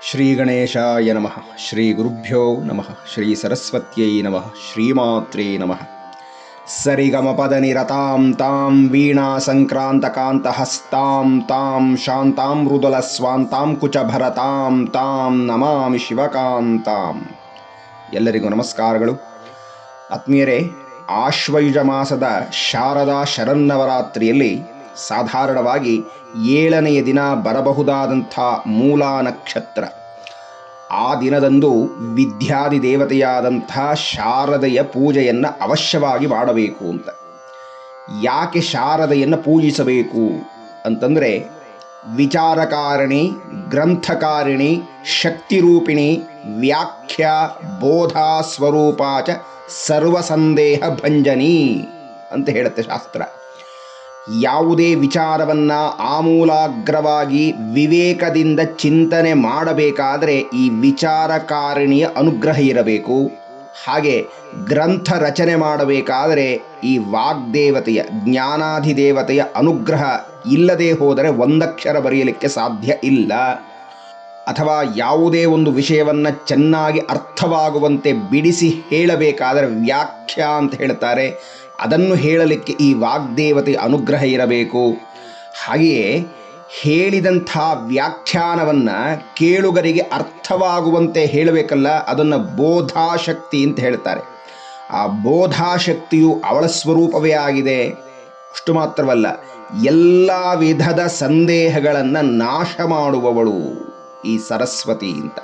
ಶ್ರೀ ಗಣೇಶಾಯ ನಮಃ ಶ್ರೀ ಗುರುಭ್ಯೋ ನಮಃ ಶ್ರೀ ಸರಸ್ವತ್ಯೈ ನಮಃ ಶ್ರೀಮಾತ್ರೇ ನಮಃ ಸರಿಗಮಪದ ನಿರತಾಂ ತಾಂ ವೀಣಾ ಸಂಕ್ರಾಂತಕಾಂತಹಸ್ತಾಂ ತಾಂ ಶಾಂತಾಂ ಮೃದುಲ ಸ್ವಾಂತಾಂ ಕುಚಭರತಾಂ ತಾಂ ನಮಾಮಿ ಶಿವಕಾಂತಾಂ ಎಲ್ಲರಿಗೂ ನಮಸ್ಕಾರಗಳು. ಆತ್ಮೀಯರೇ, ಆಶ್ವಯುಜ ಮಾಸದ ಶಾರದಾ ಶರನ್ನವರಾತ್ರಿಯಲ್ಲಿ ಸಾಧಾರಣವಾಗಿ ಏಳನೆಯ ದಿನ ಬರಬಹುದಾದಂಥ ಮೂಲಾ ನಕ್ಷತ್ರ ಆ ದಿನದಂದು ವಿದ್ಯಾದಿ ದೇವತೆಯಾದಂಥ ಶಾರದೆಯ ಪೂಜೆಯನ್ನು ಅವಶ್ಯವಾಗಿ ಮಾಡಬೇಕು ಅಂತ. ಯಾಕೆ ಶಾರದೆಯನ್ನು ಪೂಜಿಸಬೇಕು ಅಂತಂದರೆ ವಿಚಾರಕಾರಿಣಿ, ಗ್ರಂಥಕಾರಿಣಿ, ಶಕ್ತಿರೂಪಿಣಿ, ವ್ಯಾಖ್ಯಾ, ಬೋಧಾ ಸ್ವರೂಪ ಚ ಸರ್ವಸಂದೇಹ ಭಂಜನಿ ಅಂತ ಹೇಳುತ್ತೆ ಶಾಸ್ತ್ರ. ಯಾವುದೇ ವಿಚಾರವನ್ನ ಆಮೂಲಾಗ್ರವಾಗಿ ವಿವೇಕದಿಂದ ಚಿಂತನೆ ಮಾಡಬೇಕಾದರೆ ಈ ವಿಚಾರಕಾರಿಣಿಯ ಅನುಗ್ರಹ ಇರಬೇಕು. ಹಾಗೆ ಗ್ರಂಥ ರಚನೆ ಮಾಡಬೇಕಾದರೆ ಈ ವಾಗ್ದೇವತೆಯ, ಜ್ಞಾನಾಧಿದೇವತೆಯ ಅನುಗ್ರಹ ಇಲ್ಲದೆ ಹೋದರೆ ಒಂದಕ್ಷರ ಬರೆಯಲಿಕ್ಕೆ ಸಾಧ್ಯ ಇಲ್ಲ. ಅಥವಾ ಯಾವುದೇ ಒಂದು ವಿಷಯವನ್ನು ಚೆನ್ನಾಗಿ ಅರ್ಥವಾಗುವಂತೆ ಬಿಡಿಸಿ ಹೇಳಬೇಕಾದರೆ ವ್ಯಾಖ್ಯಾ ಅಂತ ಹೇಳ್ತಾರೆ. ಅದನ್ನು ಹೇಳಲಿಕ್ಕೆ ಈ ವಾಗ್ದೇವತೆ ಅನುಗ್ರಹ ಇರಬೇಕು. ಹಾಗೆಯೇ ಹೇಳಿದಂಥ ವ್ಯಾಖ್ಯಾನವನ್ನು ಕೇಳುಗರಿಗೆ ಅರ್ಥವಾಗುವಂತೆ ಹೇಳಬೇಕಲ್ಲ, ಅದನ್ನು ಬೋಧಾಶಕ್ತಿ ಅಂತ ಹೇಳ್ತಾರೆ. ಆ ಬೋಧಾಶಕ್ತಿಯು ಅವಳ ಸ್ವರೂಪವೇ ಆಗಿದೆ. ಅಷ್ಟು ಮಾತ್ರವಲ್ಲ, ಎಲ್ಲ ವಿಧದ ಸಂದೇಹಗಳನ್ನು ನಾಶ ಮಾಡುವವಳು ಈ ಸರಸ್ವತಿ ಅಂತ.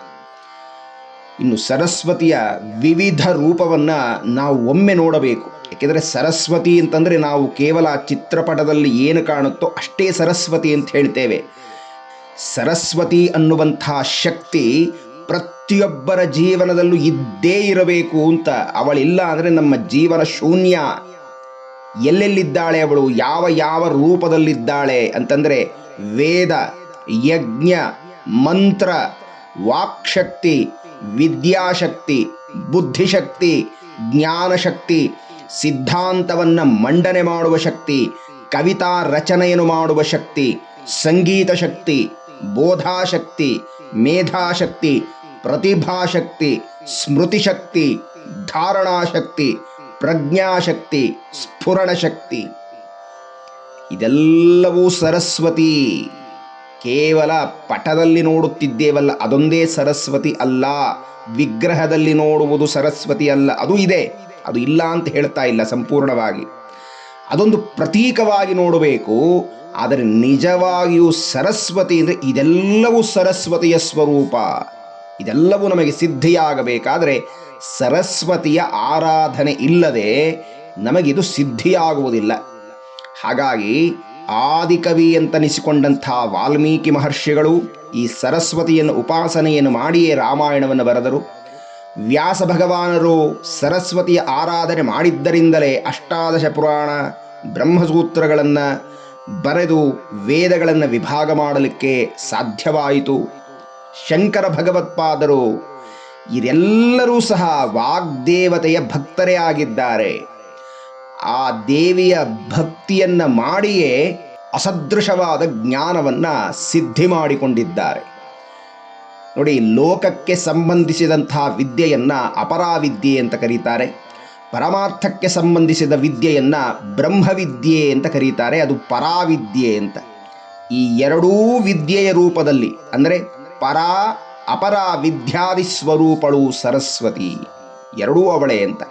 ಇನ್ನು ಸರಸ್ವತಿಯ ವಿವಿಧ ರೂಪವನ್ನು ನಾವು ಒಮ್ಮೆ ನೋಡಬೇಕು. ಏಕೆಂದರೆ ಸರಸ್ವತಿ ಅಂತಂದರೆ ನಾವು ಕೇವಲ ಚಿತ್ರಪಟದಲ್ಲಿ ಏನು ಕಾಣುತ್ತೋ ಅಷ್ಟೇ ಸರಸ್ವತಿ ಅಂತ ಹೇಳ್ತೇವೆ. ಸರಸ್ವತಿ ಅನ್ನುವಂಥ ಶಕ್ತಿ ಪ್ರತಿಯೊಬ್ಬರ ಜೀವನದಲ್ಲೂ ಇದ್ದೇ ಇರಬೇಕು ಅಂತ ಅವಳಿಲ್ಲ ಅಂದರೆ ನಮ್ಮ ಜೀವನ ಶೂನ್ಯ. ಎಲ್ಲೆಲ್ಲಿದ್ದಾಳೆ ಅವಳು? ಯಾವ ಯಾವ ರೂಪದಲ್ಲಿದ್ದಾಳೆ ಅಂತಂದರೆ ವೇದ, ಯಜ್ಞ, ಮಂತ್ರ, ವಾಕ್ಶಕ್ತಿ, ವಿದ್ಯಾಶಕ್ತಿ, ಬುದ್ಧಿಶಕ್ತಿ, ಜ್ಞಾನಶಕ್ತಿ ಸಿದ್ಧಾಂತವನ್ನು ಮಂಡನೆ ಮಾಡುವ ಶಕ್ತಿ, ಕವಿತಾ ರಚನೆಯನ್ನು ಮಾಡುವ ಶಕ್ತಿ, ಸಂಗೀತ ಶಕ್ತಿ ಬೋಧಾಶಕ್ತಿ ಮೇಧಾಶಕ್ತಿ ಪ್ರತಿಭಾಶಕ್ತಿ ಸ್ಮೃತಿಶಕ್ತಿ ಧಾರಣಾಶಕ್ತಿ ಪ್ರಜ್ಞಾಶಕ್ತಿ ಸ್ಫುರಣ ಶಕ್ತಿ. ಇದೆಲ್ಲವೂ ಸರಸ್ವತಿ. ಕೇವಲ ಪಟದಲ್ಲಿ ನೋಡುತ್ತಿದ್ದೇವಲ್ಲ, ಅದೊಂದೇ ಸರಸ್ವತಿ ಅಲ್ಲ. ವಿಗ್ರಹದಲ್ಲಿ ನೋಡುವುದು ಸರಸ್ವತಿ ಅಲ್ಲ, ಅದು ಇದೆ. ಅದು ಇಲ್ಲ ಅಂತ ಹೇಳ್ತಾ ಇಲ್ಲ ಸಂಪೂರ್ಣವಾಗಿ. ಅದೊಂದು ಪ್ರತೀಕವಾಗಿ ನೋಡಬೇಕು. ಆದರೆ ನಿಜವಾಗಿಯೂ ಸರಸ್ವತಿ ಅಂದರೆ ಇದೆಲ್ಲವೂ ಸರಸ್ವತಿಯ ಸ್ವರೂಪ. ಇದೆಲ್ಲವೂ ನಮಗೆ ಸಿದ್ಧಿಯಾಗಬೇಕಾದರೆ ಸರಸ್ವತಿಯ ಆರಾಧನೆ ಇಲ್ಲದೆ ನಮಗಿದು ಸಿದ್ಧಿಯಾಗುವುದಿಲ್ಲ. ಹಾಗಾಗಿ ಆದಿಕವಿ ಅಂತನಿಸಿಕೊಂಡಂಥ ವಾಲ್ಮೀಕಿ ಮಹರ್ಷಿಗಳು ಈ ಸರಸ್ವತಿಯನ್ನು ಉಪಾಸನೆಯನ್ನು ಮಾಡಿಯೇ ರಾಮಾಯಣವನ್ನು ಬರೆದರು. ವ್ಯಾಸ ಭಗವಾನರು ಸರಸ್ವತಿಯ ಆರಾಧನೆ ಮಾಡಿದ್ದರಿಂದಲೇ ಅಷ್ಟಾದಶ ಪುರಾಣ ಬ್ರಹ್ಮಸೂತ್ರಗಳನ್ನು ಬರೆದು ವೇದಗಳನ್ನು ವಿಭಾಗ ಮಾಡಲಿಕ್ಕೆ ಸಾಧ್ಯವಾಯಿತು. ಶಂಕರ ಭಗವತ್ಪಾದರು ಇದೆಲ್ಲರೂ ಸಹ ವಾಗ್ದೇವತೆಯ ಭಕ್ತರೇ ಆಗಿದ್ದಾರೆ. ಆ ದೇವಿಯ ಭಕ್ತಿಯನ್ನು ಮಾಡಿಯೇ ಅಸದೃಶವಾದ ಜ್ಞಾನವನ್ನು ಸಿದ್ಧಿ ಮಾಡಿಕೊಂಡಿದ್ದಾರೆ. ನೋಡಿ, ಲೋಕಕ್ಕೆ ಸಂಬಂಧಿಸಿದಂತಹ ವಿದ್ಯೆಯನ್ನು ಅಪರಾವಿದ್ಯೆ ಅಂತ ಕರೀತಾರೆ. ಪರಮಾರ್ಥಕ್ಕೆ ಸಂಬಂಧಿಸಿದ ವಿದ್ಯೆಯನ್ನು ಬ್ರಹ್ಮವಿದ್ಯೆ ಅಂತ ಕರೀತಾರೆ, ಅದು ಪರಾವಿದ್ಯೆ ಅಂತ. ಈ ಎರಡೂ ವಿದ್ಯೆಯ ರೂಪದಲ್ಲಿ, ಅಂದರೆ ಪರ, ಅಪರ ವಿದ್ಯಾದಿ ಸ್ವರೂಪಳು ಸರಸ್ವತಿ, ಎರಡೂ ಅವಳೆ ಅಂತ.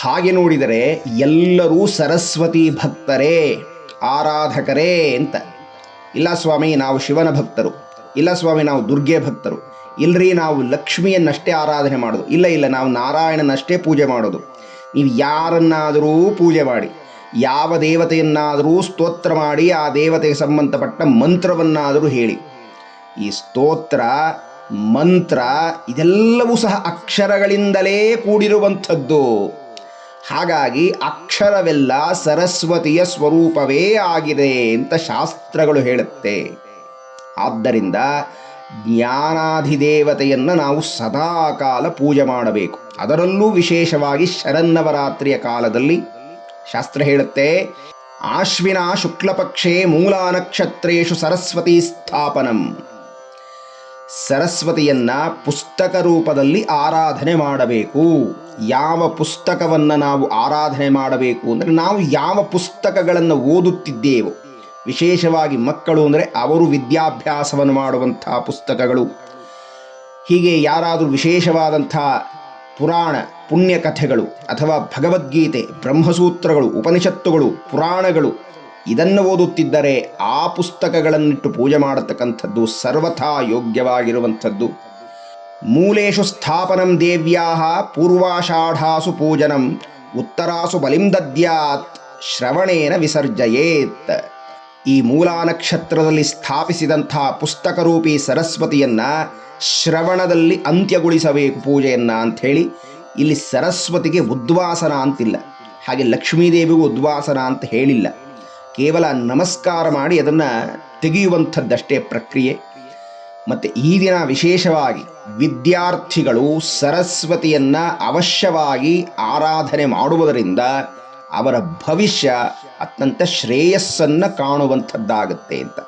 ಹಾಗೆ ನೋಡಿದರೆ ಎಲ್ಲರೂ ಸರಸ್ವತಿ ಭಕ್ತರೇ, ಆರಾಧಕರೇ ಅಂತ. ಇಲ್ಲ ಸ್ವಾಮಿ, ನಾವು ಶಿವನ ಭಕ್ತರು. ಇಲ್ಲ ಸ್ವಾಮಿ, ನಾವು ದುರ್ಗೆ ಭಕ್ತರು. ಇಲ್ಲರಿ ನಾವು ಲಕ್ಷ್ಮಿಯನ್ನಷ್ಟೇ ಆರಾಧನೆ ಮಾಡೋದು. ಇಲ್ಲ ಇಲ್ಲ, ನಾವು ನಾರಾಯಣನಷ್ಟೇ ಪೂಜೆ ಮಾಡೋದು. ನೀವು ಯಾರನ್ನಾದರೂ ಪೂಜೆ ಮಾಡಿ, ಯಾವ ದೇವತೆಯನ್ನಾದರೂ ಸ್ತೋತ್ರ ಮಾಡಿ, ಆ ದೇವತೆಗೆ ಸಂಬಂಧಪಟ್ಟ ಮಂತ್ರವನ್ನಾದರೂ ಹೇಳಿ. ಈ ಸ್ತೋತ್ರ, ಮಂತ್ರ, ಇದೆಲ್ಲವೂ ಸಹ ಅಕ್ಷರಗಳಿಂದಲೇ ಕೂಡಿರುವಂಥದ್ದು. ಹಾಗಾಗಿ ಅಕ್ಷರವೆಲ್ಲ ಸರಸ್ವತಿಯ ಸ್ವರೂಪವೇ ಆಗಿದೆ ಅಂತ ಶಾಸ್ತ್ರಗಳು ಹೇಳುತ್ತೆ. ಆದ್ದರಿಂದ ಜ್ಞಾನಾಧಿದೇವತೆಯನ್ನು ನಾವು ಸದಾಕಾಲ ಪೂಜೆ ಮಾಡಬೇಕು. ಅದರಲ್ಲೂ ವಿಶೇಷವಾಗಿ ಶರನ್ನವರಾತ್ರಿಯ ಕಾಲದಲ್ಲಿ ಶಾಸ್ತ್ರ ಹೇಳುತ್ತೆ, ಆಶ್ವಿನ ಶುಕ್ಲಪಕ್ಷೇ ಮೂಲ ನಕ್ಷತ್ರೇಶು ಸರಸ್ವತಿ ಸ್ಥಾಪನಂ. ಸರಸ್ವತಿಯನ್ನ ಪುಸ್ತಕ ರೂಪದಲ್ಲಿ ಆರಾಧನೆ ಮಾಡಬೇಕು. ಯಾವ ಪುಸ್ತಕವನ್ನು ನಾವು ಆರಾಧನೆ ಮಾಡಬೇಕು ಅಂದರೆ ನಾವು ಯಾವ ಪುಸ್ತಕಗಳನ್ನು ಓದುತ್ತಿದ್ದೇವೋ ವಿಶೇಷವಾಗಿ ಮಕ್ಕಳು ಅಂದರೆ ಅವರು ವಿದ್ಯಾಭ್ಯಾಸವನ್ನು ಮಾಡುವಂತಹ ಪುಸ್ತಕಗಳು. ಹೀಗೆ ಯಾರಾದರೂ ವಿಶೇಷವಾದಂಥ ಪುರಾಣ ಪುಣ್ಯಕಥೆಗಳು ಅಥವಾ ಭಗವದ್ಗೀತೆ, ಬ್ರಹ್ಮಸೂತ್ರಗಳು, ಉಪನಿಷತ್ತುಗಳು, ಪುರಾಣಗಳು ಇದನ್ನು ಓದುತ್ತಿದ್ದರೆ ಆ ಪುಸ್ತಕಗಳನ್ನಿಟ್ಟು ಪೂಜೆ ಮಾಡತಕ್ಕಂಥದ್ದು ಸರ್ವಥಾ ಯೋಗ್ಯವಾಗಿರುವಂಥದ್ದು. ಮೂಲೇಶು ಸ್ಥಾಪನಂ ದೇವ್ಯಾ ಪೂರ್ವಾಷಾಢಾಸು ಪೂಜನಂ ಉತ್ತರಾಸು ಬಲಿಂ ದದ್ಯಾತ್ ಶ್ರವಣೇನ ವಿಸರ್ಜಯೇತ್. ಈ ಮೂಲಾ ನಕ್ಷತ್ರದಲ್ಲಿ ಸ್ಥಾಪಿಸಿದಂಥ ಪುಸ್ತಕರೂಪಿ ಸರಸ್ವತಿಯನ್ನ ಶ್ರವಣದಲ್ಲಿ ಅಂತ್ಯಗೊಳಿಸಬೇಕು ಪೂಜೆಯನ್ನ ಅಂಥೇಳಿ ಇಲ್ಲಿ ಸರಸ್ವತಿಗೆ ಉದ್ವಾಸನ ಅಂತಿಲ್ಲ. ಹಾಗೆ ಲಕ್ಷ್ಮೀದೇವಿಗೂ ಉದ್ವಾಸನ ಅಂತ ಹೇಳಿಲ್ಲ. ಕೇವಲ ನಮಸ್ಕಾರ ಮಾಡಿ ಅದನ್ನು ತೆಗೆಯುವಂಥದ್ದಷ್ಟೇ ಪ್ರಕ್ರಿಯೆ. ಮತ್ತು ಈ ದಿನ ವಿಶೇಷವಾಗಿ ವಿದ್ಯಾರ್ಥಿಗಳು ಸರಸ್ವತಿಯನ್ನು ಅವಶ್ಯವಾಗಿ ಆರಾಧನೆ ಮಾಡುವುದರಿಂದ ಅವರ ಭವಿಷ್ಯ ಅತ್ಯಂತ ಶ್ರೇಯಸ್ಸನ್ನು ಕಾಣುವಂಥದ್ದಾಗುತ್ತೆ ಅಂತ.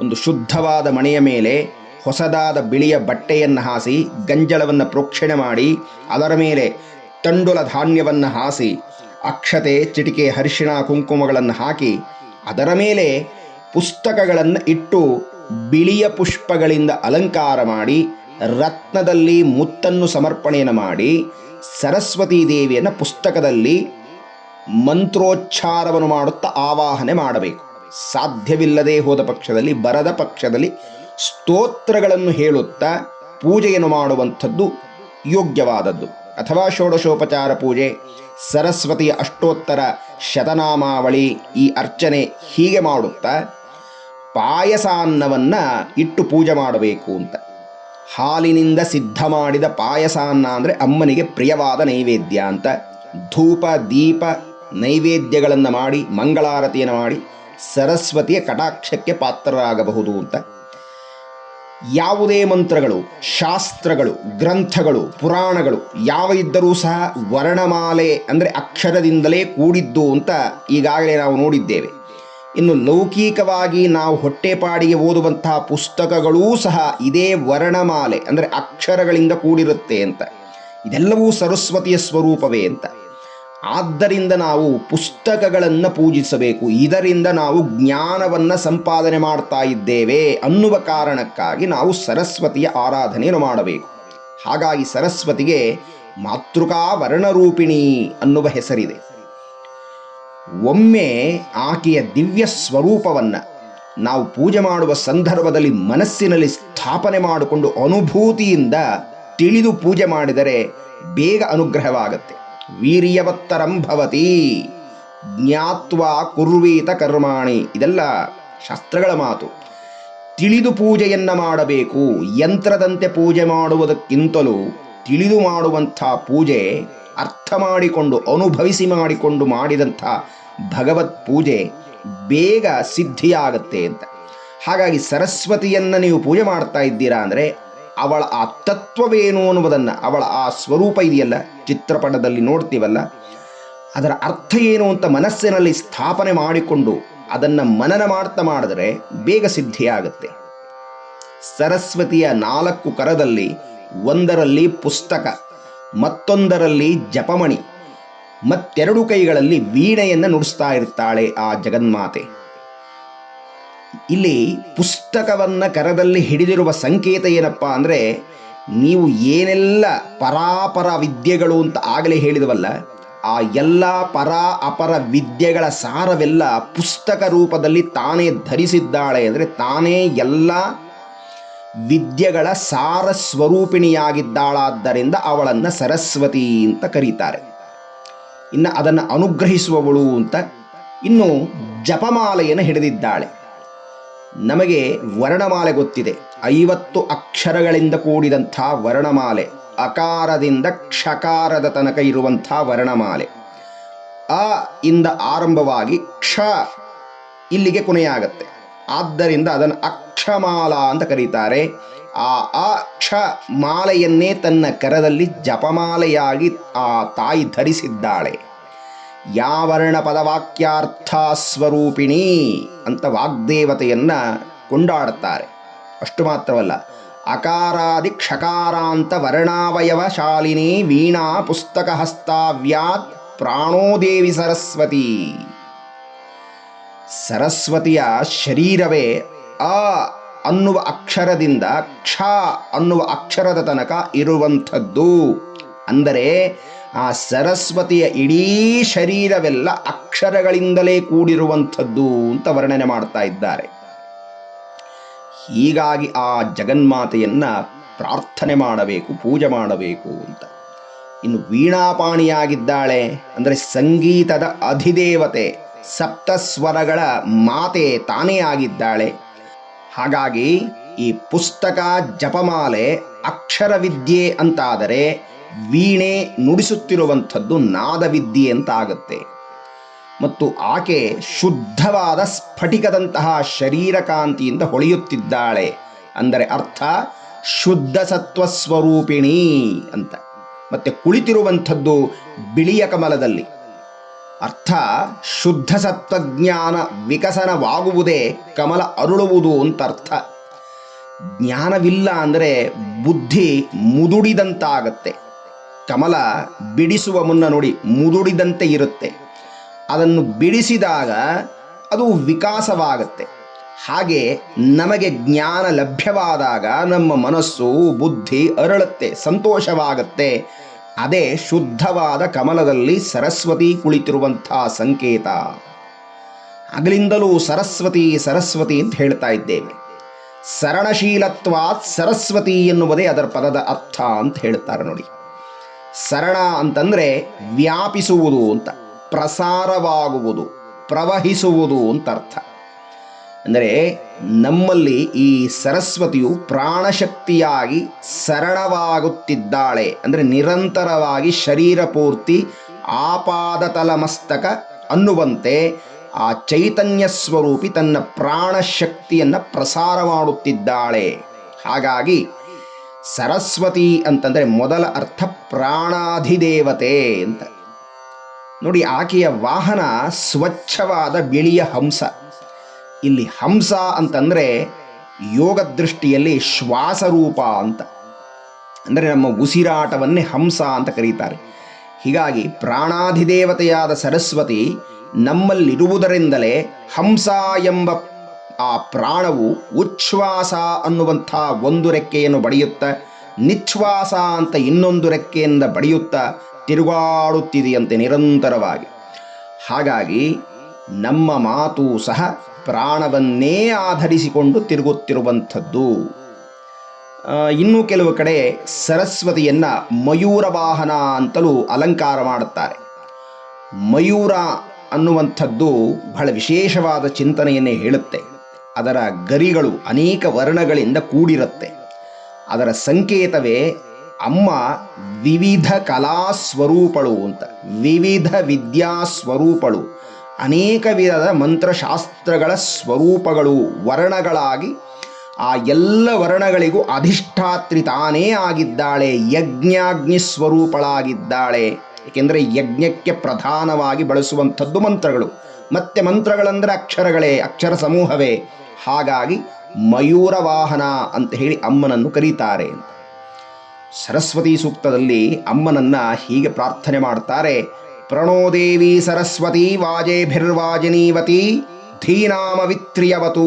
ಒಂದು ಶುದ್ಧವಾದ ಮನೆಯ ಮೇಲೆ ಹೊಸದಾದ ಬಿಳಿಯ ಬಟ್ಟೆಯನ್ನು ಹಾಸಿ, ಗಂಜಲವನ್ನು ಪ್ರೋಕ್ಷಣೆ ಮಾಡಿ, ಅದರ ಮೇಲೆ ತಂಡುಲ ಧಾನ್ಯವನ್ನು ಹಾಸಿ, ಅಕ್ಷತೆ, ಚಿಟಿಕೆ ಹರಿಶಿಣ ಕುಂಕುಮಗಳನ್ನು ಹಾಕಿ, ಅದರ ಮೇಲೆ ಪುಸ್ತಕಗಳನ್ನು ಇಟ್ಟು ಬಿಳಿಯ ಪುಷ್ಪಗಳಿಂದ ಅಲಂಕಾರ ಮಾಡಿ, ರತ್ನದಲ್ಲಿ ಮುತ್ತನ್ನು ಸಮರ್ಪಣೆಯನ್ನು ಮಾಡಿ, ಸರಸ್ವತೀ ದೇವಿಯನ್ನು ಪುಸ್ತಕದಲ್ಲಿ ಮಂತ್ರೋಚ್ಚಾರವನ್ನು ಮಾಡುತ್ತಾ ಆವಾಹನೆ ಮಾಡಬೇಕು. ಸಾಧ್ಯವಿಲ್ಲದೆ ಹೋದ ಪಕ್ಷದಲ್ಲಿ, ಬರದ ಪಕ್ಷದಲ್ಲಿ ಸ್ತೋತ್ರಗಳನ್ನು ಹೇಳುತ್ತಾ ಪೂಜೆಯನ್ನು ಮಾಡುವಂಥದ್ದು ಯೋಗ್ಯವಾದದ್ದು. ಅಥವಾ ಷೋಡಶೋಪಚಾರ ಪೂಜೆ, ಸರಸ್ವತಿಯ ಅಷ್ಟೋತ್ತರ ಶತನಾಮಾವಳಿ ಈ ಅರ್ಚನೆ ಹೀಗೆ ಮಾಡುತ್ತಾ, ಪಾಯಸಾನ್ನವನ್ನು ಇಟ್ಟು ಪೂಜೆ ಮಾಡಬೇಕು ಅಂತ. ಹಾಲಿನಿಂದ ಸಿದ್ಧ ಮಾಡಿದ ಪಾಯಸಾನ್ನ ಅಂದರೆ ಅಮ್ಮನಿಗೆ ಪ್ರಿಯವಾದ ನೈವೇದ್ಯ ಅಂತ. ಧೂಪ, ದೀಪ ನೈವೇದ್ಯಗಳನ್ನು ಮಾಡಿ, ಮಂಗಳಾರತಿಯನ್ನು ಮಾಡಿ, ಸರಸ್ವತಿಯ ಕಟಾಕ್ಷಕ್ಕೆ ಪಾತ್ರರಾಗಬಹುದು ಅಂತ. ಯಾವುದೇ ಮಂತ್ರಗಳು, ಶಾಸ್ತ್ರಗಳು, ಗ್ರಂಥಗಳು, ಪುರಾಣಗಳು ಯಾವ ಇದ್ದರೂ ಸಹ ವರ್ಣಮಾಲೆ ಅಂದರೆ ಅಕ್ಷರದಿಂದಲೇ ಕೂಡಿದ್ದು ಅಂತ ಈಗಾಗಲೇ ನಾವು ನೋಡಿದ್ದೇವೆ. ಇನ್ನು ಲೌಕಿಕವಾಗಿ ನಾವು ಹೊಟ್ಟೆಪಾಡಿಗೆ ಓದುವಂತಹ ಪುಸ್ತಕಗಳೂ ಸಹ ಇದೇ ವರ್ಣಮಾಲೆ ಅಂದರೆ ಅಕ್ಷರಗಳಿಂದ ಕೂಡಿರುತ್ತೆ ಅಂತ. ಇದೆಲ್ಲವೂ ಸರಸ್ವತಿಯ ಸ್ವರೂಪವೇ ಅಂತ. ಆದ್ದರಿಂದ ನಾವು ಪುಸ್ತಕಗಳನ್ನು ಪೂಜಿಸಬೇಕು. ಇದರಿಂದ ನಾವು ಜ್ಞಾನವನ್ನು ಸಂಪಾದನೆ ಮಾಡ್ತಾ ಇದ್ದೇವೆ ಅನ್ನುವ ಕಾರಣಕ್ಕಾಗಿ ನಾವು ಸರಸ್ವತಿಯ ಆರಾಧನೆಯನ್ನು ಮಾಡಬೇಕು. ಹಾಗಾಗಿ ಸರಸ್ವತಿಗೆ ಮಾತೃಕಾ ವರ್ಣರೂಪಿಣಿ ಅನ್ನುವ ಹೆಸರಿದೆ. ಒಮ್ಮೆ ಆಕೆಯ ದಿವ್ಯ ಸ್ವರೂಪವನ್ನು ನಾವು ಪೂಜೆ ಮಾಡುವ ಸಂದರ್ಭದಲ್ಲಿ ಮನಸ್ಸಿನಲ್ಲಿ ಸ್ಥಾಪನೆ ಮಾಡಿಕೊಂಡು ಅನುಭೂತಿಯಿಂದ ತಿಳಿದು ಪೂಜೆ ಮಾಡಿದರೆ ಬೇಗ ಅನುಗ್ರಹವಾಗುತ್ತೆ. ವೀರ್ಯವತ್ತರಂ ಭವತಿ. ಜ್ಞಾತ್ವ ಕುರ್ವೀತ ಕರ್ಮಾಣಿ. ಇದೆಲ್ಲ ಶಾಸ್ತ್ರಗಳ ಮಾತು. ತಿಳಿದು ಪೂಜೆಯನ್ನು ಮಾಡಬೇಕು. ಯಂತ್ರದಂತೆ ಪೂಜೆ ಮಾಡುವುದಕ್ಕಿಂತಲೂ ತಿಳಿದು ಮಾಡುವಂಥ ಪೂಜೆ ಅರ್ಥ ಮಾಡಿಕೊಂಡು, ಅನುಭವಿಸಿ ಮಾಡಿಕೊಂಡು ಮಾಡಿದಂಥ ಭಗವತ್ ಪೂಜೆ ಬೇಗ ಸಿದ್ಧಿಯಾಗತ್ತೆ ಅಂತ. ಹಾಗಾಗಿ ಸರಸ್ವತಿಯನ್ನು ನೀವು ಪೂಜೆ ಮಾಡ್ತಾ ಇದ್ದೀರಾ ಅಂದರೆ ಅವಳ ಆ ತತ್ವವೇನು ಅನ್ನುವುದನ್ನು, ಅವಳ ಆ ಸ್ವರೂಪ ಇದೆಯಲ್ಲ, ಚಿತ್ರಪಟದಲ್ಲಿ ನೋಡ್ತೀವಲ್ಲ, ಅದರ ಅರ್ಥ ಏನು ಅಂತ ಮನಸ್ಸಿನಲ್ಲಿ ಸ್ಥಾಪನೆ ಮಾಡಿಕೊಂಡು ಅದನ್ನು ಮನನ ಮಾಡ್ತಾ ಮಾಡಿದ್ರೆ ಬೇಗ ಸಿದ್ಧಿಯಾಗುತ್ತೆ. ಸರಸ್ವತಿಯ ನಾಲ್ಕು ಕರದಲ್ಲಿ ಒಂದರಲ್ಲಿ ಪುಸ್ತಕ, ಮತ್ತೊಂದರಲ್ಲಿ ಜಪಮಣಿ, ಮತ್ತೆರಡು ಕೈಗಳಲ್ಲಿ ವೀಣೆಯನ್ನು ನುಡಿಸ್ತಾ ಇರ್ತಾಳೆ ಆ ಜಗನ್ಮಾತೆ. ಇಲ್ಲಿ ಪುಸ್ತಕವನ್ನ ಕರದಲ್ಲಿ ಹಿಡಿದಿರುವ ಸಂಕೇತ ಏನಪ್ಪ ಅಂದರೆ, ನೀವು ಏನೆಲ್ಲ ಪರಾಪರ ವಿದ್ಯೆಗಳು ಅಂತ ಆಗಲೇ ಹೇಳಿದವಲ್ಲ, ಆ ಎಲ್ಲ ಪರ ಅಪರ ವಿದ್ಯೆಗಳ ಸಾರವೆಲ್ಲ ಪುಸ್ತಕ ರೂಪದಲ್ಲಿ ತಾನೇ ಧರಿಸಿದ್ದಾಳೆ ಅಂದರೆ ತಾನೇ ಎಲ್ಲ ವಿದ್ಯೆಗಳ ಸಾರ ಸ್ವರೂಪಿಣಿಯಾಗಿದ್ದಾಳಾದ್ದರಿಂದ ಅವಳನ್ನು ಸರಸ್ವತಿ ಅಂತ ಕರೀತಾರೆ. ಇನ್ನು ಅದನ್ನು ಅನುಗ್ರಹಿಸುವವಳು ಅಂತ ಇನ್ನು ಜಪಮಾಲೆಯನ್ನು ಹಿಡಿದಿದ್ದಾಳೆ. ನಮಗೆ ವರ್ಣಮಾಲೆ ಗೊತ್ತಿದೆ. ಐವತ್ತು ಅಕ್ಷರಗಳಿಂದ ಕೂಡಿದಂಥ ವರ್ಣಮಾಲೆ, ಅಕಾರದಿಂದ ಕ್ಷಕಾರದ ತನಕ ಇರುವಂಥ ವರ್ಣಮಾಲೆ. ಅ ಇಂದ ಆರಂಭವಾಗಿ ಕ್ಷ ಇಲ್ಲಿಗೆ ಕೊನೆಯಾಗತ್ತೆ. ಆದ್ದರಿಂದ ಅದನ್ನು ಅಕ್ಷಮಾಲಾ ಅಂತ ಕರೀತಾರೆ. ಆ ಅಕ್ಷ ಮಾಲೆಯನ್ನೇ ತನ್ನ ಕರದಲ್ಲಿ ಜಪಮಾಲೆಯಾಗಿ ಆ ತಾಯಿ ಧರಿಸಿದ್ದಾಳೆ. ಯಾವರ್ಣ ಪದವಾಕ್ಯಾರ್ಥ ಸ್ವರೂಪಿಣಿ ಅಂತ ವಾಗ್ದೇವತೆಯನ್ನ ಕೊಂಡಾಡುತ್ತಾರೆ. ಅಷ್ಟು ಮಾತ್ರವಲ್ಲ ಅಕಾರಾದಿ ಕ್ಷಕಾರಾಂತ ವರ್ಣಾವಯವ ಶಾಲಿನಿ ವೀಣಾ ಪುಸ್ತಕ ಹಸ್ತಾವ್ಯಾತ್ ಪ್ರಾಣೋದೇವಿ ಸರಸ್ವತಿ. ಸರಸ್ವತಿಯ ಶರೀರವೇ ಅ ಅನ್ನುವ ಅಕ್ಷರದಿಂದ ಕ್ಷ ಅನ್ನುವ ಅಕ್ಷರದ ತನಕ ಇರುವಂಥದ್ದು. ಅಂದರೆ ಆ ಸರಸ್ವತಿಯ ಇಡೀ ಶರೀರವೆಲ್ಲ ಅಕ್ಷರಗಳಿಂದಲೇ ಕೂಡಿರುವಂಥದ್ದು ಅಂತ ವರ್ಣನೆ ಮಾಡ್ತಾ ಇದ್ದಾರೆ. ಹೀಗಾಗಿ ಆ ಜಗನ್ಮಾತೆಯನ್ನ ಪ್ರಾರ್ಥನೆ ಮಾಡಬೇಕು, ಪೂಜೆ ಮಾಡಬೇಕು ಅಂತ. ಇನ್ನು ವೀಣಾಪಾಣಿಯಾಗಿದ್ದಾಳೆ ಅಂದರೆ ಸಂಗೀತದ ಅಧಿದೇವತೆ, ಸಪ್ತಸ್ವರಗಳ ಮಾತೆ ತಾನೇ ಆಗಿದ್ದಾಳೆ. ಹಾಗಾಗಿ ಈ ಪುಸ್ತಕ, ಜಪಮಾಲೆ ಅಕ್ಷರವಿದ್ಯೆ ಅಂತಾದರೆ ವೀಣೆ ನುಡಿಸುತ್ತಿರುವಂಥದ್ದು ನಾದವಿದ್ಯೆ ಅಂತ ಆಗುತ್ತೆ ಮತ್ತು ಆಕೆ ಶುದ್ಧವಾದ ಸ್ಫಟಿಕದಂತಹ ಶರೀರಕಾಂತಿಯಿಂದ ಹೊಳೆಯುತ್ತಿದ್ದಾಳೆ. ಅಂದರೆ ಅರ್ಥ, ಶುದ್ಧ ಸತ್ವ ಸ್ವರೂಪಿಣಿ ಅಂತ. ಮತ್ತೆ ಕುಳಿತಿರುವಂಥದ್ದು ಬಿಳಿಯ ಕಮಲದಲ್ಲಿ. ಅರ್ಥ, ಶುದ್ಧ ಸತ್ವಜ್ಞಾನ ವಿಕಸನವಾಗುವುದೇ ಕಮಲ ಅರುಳುವುದು ಅಂತ ಅರ್ಥ. ಜ್ಞಾನವಿಲ್ಲ ಅಂದರೆ ಬುದ್ಧಿ ಮುದುಡಿದಂತಾಗತ್ತೆ. ಕಮಲ ಬಿಡಿಸುವ ಮುನ್ನ ನೋಡಿ ಮುದುಡಿದಂತೆ ಇರುತ್ತೆ. ಅದನ್ನು ಬಿಡಿಸಿದಾಗ ಅದು ವಿಕಾಸವಾಗುತ್ತೆ. ಹಾಗೆ ನಮಗೆ ಜ್ಞಾನ ಲಭ್ಯವಾದಾಗ ನಮ್ಮ ಮನಸ್ಸು, ಬುದ್ಧಿ ಅರಳುತ್ತೆ, ಸಂತೋಷವಾಗುತ್ತೆ. ಅದೇ ಶುದ್ಧವಾದ ಕಮಲದಲ್ಲಿ ಸರಸ್ವತಿ ಕುಳಿತಿರುವಂಥ ಸಂಕೇತ. ಅಗಲಿಂದಲೂ ಸರಸ್ವತಿ ಸರಸ್ವತಿ ಅಂತ ಹೇಳ್ತಾ ಇದ್ದೇವೆ. ಸರಣಶೀಲತ್ವಾತ್ ಸರಸ್ವತಿ ಎನ್ನುವುದೇ ಅದರ ಪದದ ಅರ್ಥ ಅಂತ ಹೇಳ್ತಾರೆ ನೋಡಿ. ಸರಣ ಅಂತಂದ್ರೆ ವ್ಯಾಪಿಸುವುದು ಅಂತ, ಪ್ರಸಾರವಾಗುವುದು, ಪ್ರವಹಿಸುವುದು ಅಂತ ಅರ್ಥ ಅಂದರೆ ನಮ್ಮಲ್ಲಿ ಈ ಸರಸ್ವತಿಯು ಪ್ರಾಣಶಕ್ತಿಯಾಗಿ ಸರಳವಾಗುತ್ತಿದ್ದಾಳೆ, ಅಂದರೆ ನಿರಂತರವಾಗಿ ಶರೀರ ಪೂರ್ತಿ ಆಪಾದತಲಮಸ್ತಕ ಅನ್ನುವಂತೆ ಆ ಚೈತನ್ಯ ಸ್ವರೂಪಿ ತನ್ನ ಪ್ರಾಣಶಕ್ತಿಯನ್ನು ಪ್ರಸಾರ ಮಾಡುತ್ತಿದ್ದಾಳೆ. ಹಾಗಾಗಿ ಸರಸ್ವತಿ ಅಂತಂದರೆ ಮೊದಲ ಅರ್ಥ ಪ್ರಾಣಾಧಿದೇವತೆ ಅಂತ. ನೋಡಿ, ಆಕೆಯ ವಾಹನ ಸ್ವಚ್ಛವಾದ ಬಿಳಿಯ ಹಂಸ. ಇಲ್ಲಿ ಹಂಸ ಅಂತಂದರೆ ಯೋಗ ದೃಷ್ಟಿಯಲ್ಲಿ ಶ್ವಾಸರೂಪ ಅಂತ. ಅಂದರೆ ನಮ್ಮ ಉಸಿರಾಟವನ್ನೇ ಹಂಸ ಅಂತ ಕರೀತಾರೆ. ಹೀಗಾಗಿ ಪ್ರಾಣಾಧಿದೇವತೆಯಾದ ಸರಸ್ವತಿ ನಮ್ಮಲ್ಲಿರುವುದರಿಂದಲೇ ಹಂಸ ಎಂಬ ಆ ಪ್ರಾಣವು ಉಚ್ಛ್ವಾಸ ಅನ್ನುವಂಥ ಒಂದು ರೆಕ್ಕೆಯನ್ನು ಬಡಿಯುತ್ತ, ನಿಚ್ಛ್ವಾಸ ಅಂತ ಇನ್ನೊಂದು ರೆಕ್ಕೆಯಿಂದ ಬಡಿಯುತ್ತ ತಿರುಗಾಡುತ್ತಿದೆಯಂತೆ ನಿರಂತರವಾಗಿ. ಹಾಗಾಗಿ ನಮ್ಮ ಮಾತು ಸಹ ಪ್ರಾಣವನ್ನೇ ಆಧರಿಸಿಕೊಂಡು ತಿರುಗುತ್ತಿರುವಂಥದ್ದು. ಇನ್ನೂ ಕೆಲವು ಕಡೆ ಸರಸ್ವತಿಯನ್ನ ಮಯೂರ ವಾಹನ ಅಂತಲೂ ಅಲಂಕಾರ ಮಾಡುತ್ತಾರೆ. ಮಯೂರ ಅನ್ನುವಂಥದ್ದು ಬಹಳ ವಿಶೇಷವಾದ ಚಿಂತನೆಯನ್ನೇ ಹೇಳುತ್ತೆ. ಅದರ ಗರಿಗಳು ಅನೇಕ ವರ್ಣಗಳಿಂದ ಕೂಡಿರುತ್ತೆ. ಅದರ ಸಂಕೇತವೇ ಅಮ್ಮ ವಿವಿಧ ಕಲಾ ಸ್ವರೂಪಳು ಅಂತ. ವಿವಿಧ ವಿದ್ಯಾ ಸ್ವರೂಪಳು ಅನೇಕ ವಿಧದ ಮಂತ್ರಶಾಸ್ತ್ರಗಳ ಸ್ವರೂಪಗಳು, ವರ್ಣಗಳಾಗಿ ಆ ಎಲ್ಲ ವರ್ಣಗಳಿಗೂ ಅಧಿಷ್ಠಾತ್ರಿ ತಾನೇ ಆಗಿದ್ದಾಳೆ, ಯಜ್ಞಾಗ್ನಿ ಸ್ವರೂಪಳಾಗಿದ್ದಾಳೆ. ಏಕೆಂದರೆ ಯಜ್ಞಕ್ಕೆ ಪ್ರಧಾನವಾಗಿ ಬಳಸುವಂಥದ್ದು ಮಂತ್ರಗಳು. ಮತ್ತೆ ಮಂತ್ರಗಳಂದರೆ ಅಕ್ಷರಗಳೇ, ಅಕ್ಷರ ಸಮೂಹವೇ. ಹಾಗಾಗಿ ಮಯೂರ ವಾಹನ ಅಂತ ಹೇಳಿ ಅಮ್ಮನನ್ನು ಕರೀತಾರೆ ಅಂತ. ಸರಸ್ವತಿ ಸೂಕ್ತದಲ್ಲಿ ಅಮ್ಮನನ್ನ ಹೀಗೆ ಪ್ರಾರ್ಥನೆ ಮಾಡ್ತಾರೆ. ಪ್ರಣೋದೇವಿ ಸರಸ್ವತಿ ವಾಜೇಭಿರ್ವಾಜಿನೀವತಿ ಧೀನಾಮವಿತ್ರಿಯವತು.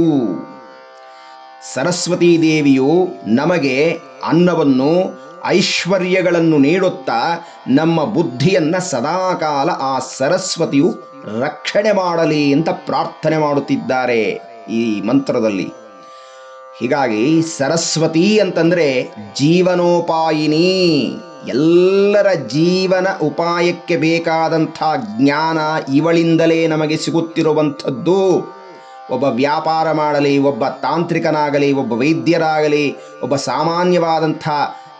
ಸರಸ್ವತೀ ದೇವಿಯು ನಮಗೆ ಅನ್ನವನ್ನು ಐಶ್ವರ್ಯಗಳನ್ನು ನೀಡುತ್ತಾ ನಮ್ಮ ಬುದ್ಧಿಯನ್ನು ಸದಾಕಾಲ ಆ ಸರಸ್ವತಿಯು ರಕ್ಷಣೆ ಮಾಡಲಿ ಅಂತ ಪ್ರಾರ್ಥನೆ ಮಾಡುತ್ತಿದ್ದಾರೆ ಈ ಮಂತ್ರದಲ್ಲಿ. ಹೀಗಾಗಿ ಸರಸ್ವತಿ ಅಂತಂದ್ರೆ ಜೀವನೋಪಾಯಿನಿ. ಎಲ್ಲರ ಜೀವನ ಉಪಾಯಕ್ಕೆ ಬೇಕಾದಂಥ ಜ್ಞಾನ ಇವಳಿಂದಲೇ ನಮಗೆ ಸಿಗುತ್ತಿರುವಂಥದ್ದು. ಒಬ್ಬ ವ್ಯಾಪಾರ ಮಾಡಲಿ, ಒಬ್ಬ ತಾಂತ್ರಿಕನಾಗಲಿ, ಒಬ್ಬ ವೈದ್ಯರಾಗಲಿ, ಒಬ್ಬ ಸಾಮಾನ್ಯವಾದಂಥ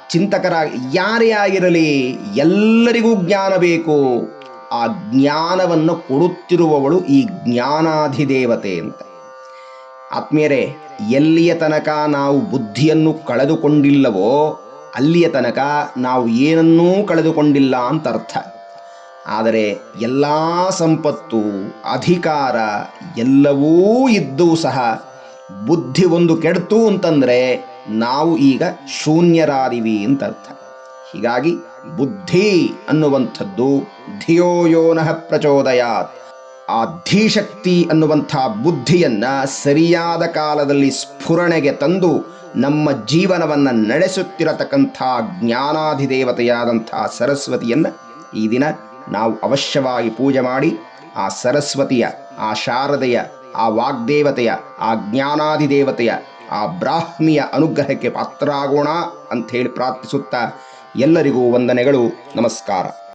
ಚಿಂತಕರಾಗಲಿ ಯಾರೇ ಆಗಿರಲಿ ಎಲ್ಲರಿಗೂ ಜ್ಞಾನ ಬೇಕು. ಆ ಜ್ಞಾನವನ್ನು ಕೊಡುತ್ತಿರುವವಳು ಈ ಜ್ಞಾನಾಧಿದೇವತೆ ಅಂತ. ಆತ್ಮೀಯರೇ, ಎಲ್ಲಿಯ ತನಕ ನಾವು ಬುದ್ಧಿಯನ್ನು ಕಳೆದುಕೊಂಡಿಲ್ಲವೋ, ಅಲ್ಲಿಯ ತನಕ ನಾವು ಏನನ್ನೂ ಕಳೆದುಕೊಂಡಿಲ್ಲ ಅಂತ ಅರ್ಥ ಆದರೆ ಎಲ್ಲ ಸಂಪತ್ತು, ಅಧಿಕಾರ ಎಲ್ಲವೂ ಇದ್ದೂ ಸಹ ಬುದ್ಧಿ ಒಂದು ಕೆಡ್ತು ಅಂತಂದರೆ ನಾವು ಈಗ ಶೂನ್ಯರಾದಿವಿ ಅಂತ ಅರ್ಥ. ಹೀಗಾಗಿ ಬುದ್ಧಿ ಅನ್ನುವಂಥದ್ದು ಧಿಯೋಯೋನಃ ಪ್ರಚೋದಯಾತ್. ಆ ಧೀಶಕ್ತಿ ಅನ್ನುವಂಥ ಬುದ್ಧಿಯನ್ನ ಸರಿಯಾದ ಕಾಲದಲ್ಲಿ ಸ್ಫುರಣೆಗೆ ತಂದು ನಮ್ಮ ಜೀವನವನ್ನು ನಡೆಸುತ್ತಿರತಕ್ಕಂಥ ಜ್ಞಾನಾಧಿದೇವತೆಯಾದಂಥ ಸರಸ್ವತಿಯನ್ನು ಈ ದಿನ ನಾವು ಅವಶ್ಯವಾಗಿ ಪೂಜೆ ಮಾಡಿ, ಆ ಸರಸ್ವತಿಯ, ಆ ಶಾರದೆಯ, ಆ ವಾಗ್ದೇವತೆಯ, ಆ ಜ್ಞಾನಾಧಿದೇವತೆಯ ಆ ಬ್ರಾಹ್ಮಿಯ ಅನುಗ್ರಹಕ್ಕೆ ಪಾತ್ರರಾಗೋಣ ಅಂಥೇಳಿ ಪ್ರಾರ್ಥಿಸುತ್ತಾ ಎಲ್ಲರಿಗೂ ವಂದನೆಗಳು ನಮಸ್ಕಾರ.